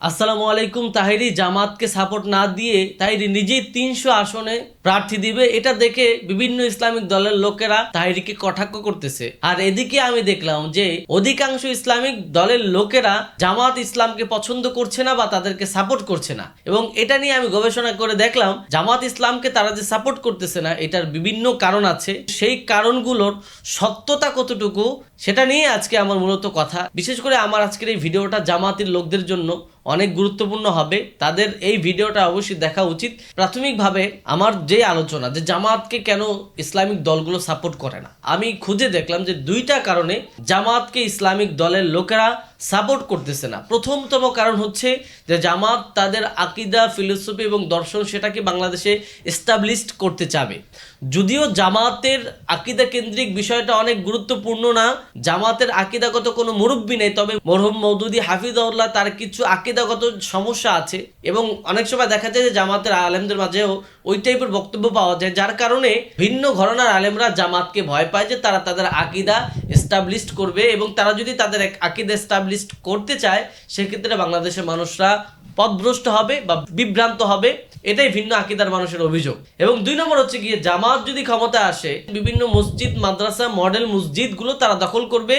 আসসালামু আলাইকুম তাহিরি, জামাতকে সাপোর্ট না দিয়ে তাহিরি নিজেই তিনশো আসনে প্রার্থী দিবে, এটা দেখে বিভিন্ন ইসলামিক দলের লোকেরা তাহিরিকে কটাক্ষ করতেছে। আর এদিকে আমি দেখলাম যে অধিকাংশ ইসলামিক দলের লোকেরা জামাত ইসলামকে পছন্দ করছে না বা তাদেরকে সাপোর্ট করছে না। এবং এটা নিয়ে আমি গবেষণা করে দেখলাম, জামাত ইসলামকে তারা যে সাপোর্ট করতেছে না, এটার বিভিন্ন কারণ আছে। সেই কারণগুলোর সত্যতা কতটুকু, সেটা নিয়ে আজকে আমার মূলত কথা। বিশেষ করে আমার আজকের এই ভিডিওটা জামাতের লোকদের জন্য অনেক গুরুত্বপূর্ণ হবে। তাদের এই ভিডিওটা অবশ্যই দেখা উচিত। প্রাথমিকভাবে আমার যে আলোচনা যে জামাতকে কেন ইসলামিক দলগুলো সাপোর্ট করে না, আমি খুঁজে দেখলাম যে দুইটা কারণে জামাতকে ইসলামিক দলের লোকেরা সাপোর্ট করতেছে না। প্রথমতম কারণ হচ্ছে যে জামাত তাদের আকিদা ফিলোসফি এবং দর্শন সেটাকে বাংলাদেশে এস্টাবলিশড করতে চাবে। যদিও জামাতের আকিদা কেন্দ্রিক বিষয়টা অনেক গুরুত্বপূর্ণ না, জামাতের আকিদাগত কোনো মুরব্বী নেই, তবে মরহুম মৌদুদি হাফিজাউল্লাহ তার কিছু আকিদাগত সমস্যা আছে এবং অনেক সময় দেখা যায় যে জামাতের আলেমদের মাঝেও ওই টাইপের বক্তব্য পাওয়া যায়, যার কারণে ভিন্ন ঘরনার আলেমরা জামাতকে ভয় পায় যে তারা তাদের আকিদা এস্টাবলিশড করবে এবং তারা যদি তাদের আকিদা এস্টাবলিশড করতে চায়, সেক্ষেত্রে বাংলাদেশের মানুষরা পথভ্রষ্ট হবে বা বিভ্রান্ত হবে। এটাই ভিন্ন আকিদার মানুষের অভিযোগ। এবং দুই নম্বর হচ্ছে গিয়ে, জামাত যদি ক্ষমতা আসে, বিভিন্ন মসজিদ, মাদ্রাসা, মডেল মসজিদগুলো তারা দখল করবে।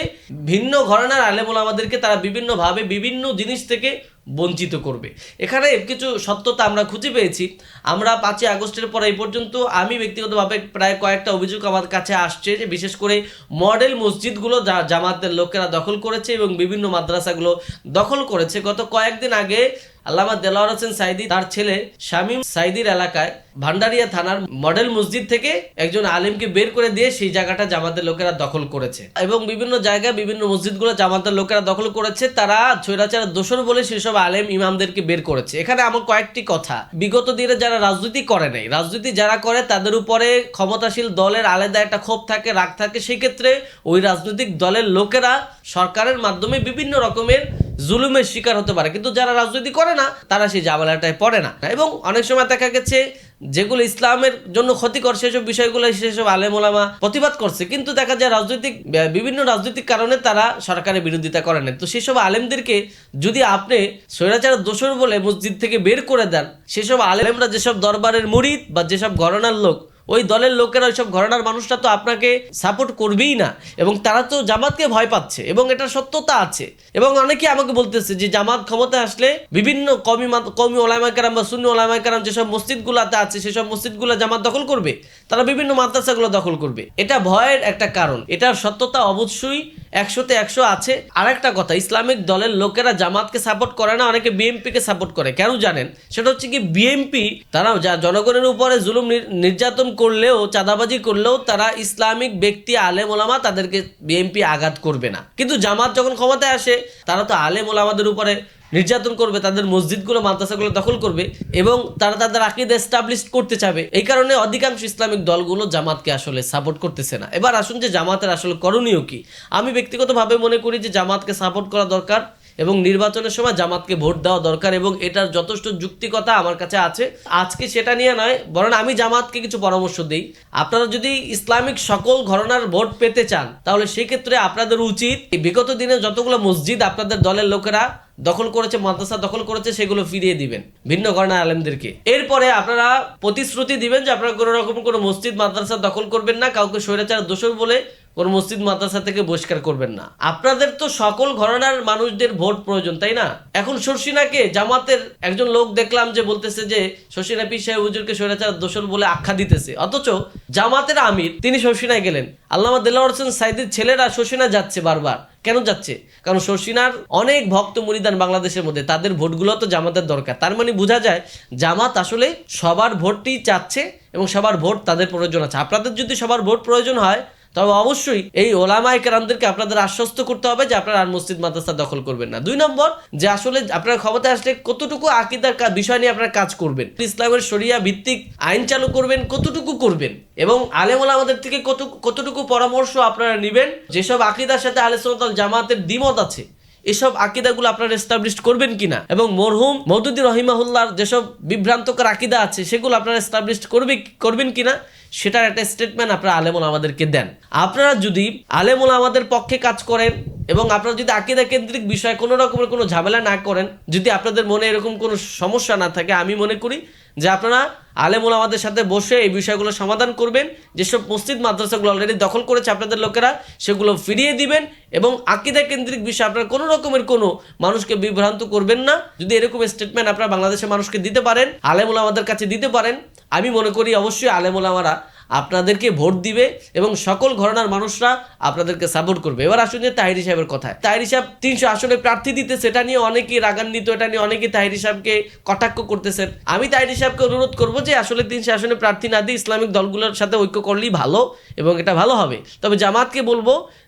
ভিন্ন ঘরানার আলেমুল আমাদেরকে তারা বিভিন্নভাবে বিভিন্ন জিনিস থেকে বঞ্চিত করবে। এখানে কিছু সত্যতা আমরা খুঁজে পেয়েছি। আমরা পাঁচই আগস্টের পর এই পর্যন্ত আমি ব্যক্তিগতভাবে প্রায় কয়েকটা অভিযোগ আমার কাছে আসছে যে বিশেষ করে মডেল মসজিদগুলো যা জামাতের লোকেরা দখল করেছে এবং বিভিন্ন মাদ্রাসাগুলো দখল করেছে। গত কয়েকদিন আগে আল্লামা দেলাওয়ার হোসেন সাইদি তার ছেলে শামীম সাইদির এলাকায় ভান্ডারিয়া থানার মডেল মসজিদ থেকে একজন আলেমকে বের করে দিয়ে সেই জায়গাটা জামাতের লোকেরা দখল করেছে। এবং বিভিন্ন জায়গায় বিভিন্ন মসজিদগুলো জামাতের লোকেরা দখল করেছে। তারা ছৈরাচার দোষর বলে সেসব আলেম ইমামদেরকে বের করেছে। এখানে আমার কয়েকটি কথা। বিগত দিনে যারা রাজনীতি করে নাই, রাজনীতি যারা করে, তাদের উপরে ক্ষমতাশীল দলের আলাদা একটা ক্ষোভ থাকে, রাগ থাকে। সেই ক্ষেত্রে ওই রাজনৈতিক দলের লোকেরা সরকারের মাধ্যমে বিভিন্ন রকমের জুলুমের শিকার হতে পারে। কিন্তু যারা রাজনীতি করে না, তারা সেই জামালাটায় পড়ে না। এবং অনেক সময় দেখা গেছে যেগুলো ইসলামের জন্য ক্ষতিকর সেসব বিষয়গুলো, সেসব আলেম ওলামা প্রতিবাদ করছে। কিন্তু দেখা যায় রাজনৈতিক বিভিন্ন রাজনৈতিক কারণে তারা সরকারের বিরোধিতা করে না তো সেসব আলেমদেরকে যদি আপনি স্বৈরাচার দোষর বলে মসজিদ থেকে বের করে দেন, সেসব আলেমরা যেসব দরবারের মরিদ বা যেসব ঘরনার লোক ওই দলের লোকেরা ওইসব ঘরানার মানুষরা তো আপনাকে সাপোর্ট করবেই না। এবং তারা তো জামাতকে ভয় পাচ্ছে, এবং এটা সত্যতা আছে। এবং অনেকে আমাকে বলতেছে যে জামাত ক্ষমতা আসলে বিভিন্ন কমি কমি ওলামা কারাম বা শূন্য ওলামা কারাম যেসব মসজিদগুলাতে আছে, সেসব মসজিদগুলো জামাত দখল করবে। তারা বিভিন্ন মাদ্রাসাগুলো দখল করবে। এটা ভয়ের একটা কারণ। এটার সত্যতা অবশ্যই একশোতে একশো আছে। আর একটা কথা, ইসলামিক দলের লোকেরা জামাতকে সাপোর্ট করে না, অনেকে বিএমপিকে সাপোর্ট করে। কেন জানেন? সেটা হচ্ছে কি বিএমপি তারা যা জনগণের উপরে জুলুম নির- নির্যাতন করলেও, চাঁদাবাজি করলেও তারা ইসলামিক ব্যক্তি, আলেম ওলামা তাদেরকে বিএমপি আঘাত করবে না। কিন্তু জামাত যখন ক্ষমতায় আসে, তারা তো আলেম ওলামাদের উপরে নির্যাতন করবে, তাদের মসজিদগুলো, মাদ্রাসাগুলো দখল করবে এবং তারা তাদের আকিদ এস্টাবলিশ করতে চাবে। এই কারণে অধিকাংশ ইসলামিক দলগুলো জামাতকে আসলে সাপোর্ট করতেছে না। এবার আসুন যে জামাতের আসলে করণীয় কি? আমি ব্যক্তিগতভাবে মনে করি যে জামাতকে সাপোর্ট করা দরকার। এবং নির্বাচনের সময় জামাতকে ভোট দেওয়া দরকার এবং এটার যথেষ্ট যুক্তিকতা আমার কাছে আছে। আজকে সেটা নিয়ে নয়, বরং আমি জামাতকে কিছু পরামর্শ দিই। আপনারা যদি ইসলামিক সকল ঘরনার ভোট পেতে চান, তাহলে সেই ক্ষেত্রে আপনাদের উচিত বিগত দিনে যতগুলো মসজিদ আপনাদের দলের লোকেরা দখল করেছে, মাদ্রাসা দখল করেছে, সেগুলো ফিরিয়ে দিবেন ভিন্ন ঘরনার আলেমদেরকে। এরপরে আপনারা প্রতিশ্রুতি দিবেন যে আপনারা কোনো রকম কোনো মসজিদ, মাদ্রাসা দখল করবেন না, কাউকে স্বৈরাচার, দোষর বলে কোন মসজিদ মাদ্রাসা থেকে বহিষ্কার করবেন না। আপনাদের তো সকল ঘরানার মানুষদের ভোট প্রয়োজন, তাই না? এখন শর্ষিনাকে জামাতের একজন লোক দেখলাম যে বলতেছে যে, শর্ষিনা পি সাহেব হুজুরকে স্বৈরাচার, দোষর বলে আখ্যা দিতেছে। অথচ জামাতের আমির, তিনি শর্ষিনায় গেলেন। আল্লামা দেলাওয়ার হোসেন সাইদের ছেলেরা শর্ষিনা যাচ্ছে বারবার। কেন যাচ্ছে? কারণ শর্ষিনার অনেক ভক্ত মুরিদান বাংলাদেশের মধ্যে, তাদের ভোটগুলো তো জামাতের দরকার। তার মানে বোঝা যায়, জামাত আসলে সবার ভোটটি চাচ্ছে এবং সবার ভোট তাদের প্রয়োজন আছে। আপনাদের যদি সবার ভোট প্রয়োজন হয় তবে অবশ্যই এই ওলামাই কেরামদেরকে আপনাদের আশ্বস্ত করতে হবে যে আপনারা আর মসজিদ, মাদ্রাসা দখল করবেন না। দুই নম্বর, যে আসলে আপনারা ক্ষমতায় আসলে কতটুকু আকিদার বিষয় নিয়ে আপনারা কাজ করবেন? ইসলামের শরিয়া ভিত্তিক আইন চালু করবেন, কতটুকু করবেন? এবং আলেম আমাদের থেকে কত কতটুকু পরামর্শ আপনারা নেবেন? যেসব আকিদার সাথে আলে সুন্নাত জামাতের দ্বিমত আছে, এসব আকিদাগুলো আপনারা এস্টাবলিশ করবেন কিনা? এবং মরহুম মৌদুদ্দি রহিমাহুল্লার যেসব বিভ্রান্তকর আকিদা আছে, সেগুলো আপনারা এস্টাবলিশ করবে করবেন কিনা? সেটার একটা স্টেটমেন্ট আপনারা আলেমুল আমাদেরকে দেন। আপনারা যদি আলেমুল আমাদের পক্ষে কাজ করেন এবং আপনারা যদি আকিদা কেন্দ্রিক বিষয়ে কোনো রকমের কোনো ঝামেলা না করেন, যদি আপনাদের মনে এরকম কোনো সমস্যা না থাকে, আমি মনে করি যে আপনারা আলেমুল আমাদের সাথে বসে এই বিষয়গুলো সমাধান করবেন, যেসব মসজিদ, মাদ্রাসাগুলো অলরেডি দখল করেছে আপনাদের লোকেরা, সেগুলো ফিরিয়ে দিবেন এবং আকিদা কেন্দ্রিক বিষয়ে আপনারা কোনো রকমের কোনো মানুষকে বিভ্রান্ত করবেন না। যদি এরকম স্টেটমেন্ট আপনারা বাংলাদেশের মানুষকে দিতে পারেন, আলেমুল আমাদের কাছে দিতে পারেন আমি মনে করি অবশ্যই আলেমুল আমারা আপনাদেরকে ভোট দিবে এবং সকল ঘরানার মানুষরা আপনাদেরকে সাপোর্ট করবে। এবার আসুন যে তাহিরি সাহেবের কথায়। তাহিরি সাহেব তিনশো আসনে প্রার্থী দিতে সেটা নিয়ে অনেকেই রাগান্বিত, এটা নিয়ে অনেকেই তাহিরি সাহেবকে কটাক্ষ করতেছেন। আমি তাহিরি সাহেবকে অনুরোধ করব যে আসলে তিনশো আসনে প্রার্থী না দিয়ে ইসলামিক দলগুলোর সাথে ঐক্য করলেই ভালো এবং এটা ভালো হবে। তবে জামাতকে বলব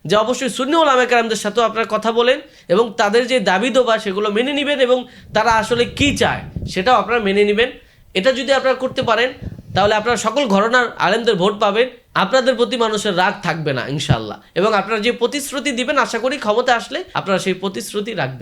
যে অবশ্যই সুন্নি ওলামাকারদের সাথেও আপনারা কথা বলেন এবং তাদের যে দাবি দোবা সেগুলো মেনে নেবেন এবং তারা আসলে কি চায় সেটাও আপনারা মেনে নেবেন। এটা যদি আপনারা করতে পারেন, তাহলে আপনারা সকল ঘরনার আলেমদের ভোট পাবেন। আপনাদের প্রতি মানুষের রাগ থাকবে না ইনশাল্লাহ এবং আপনারা যে প্রতিশ্রুতি দিবেন, আশা করি ক্ষমতা আসলে আপনারা সেই প্রতিশ্রুতি রাখবেন।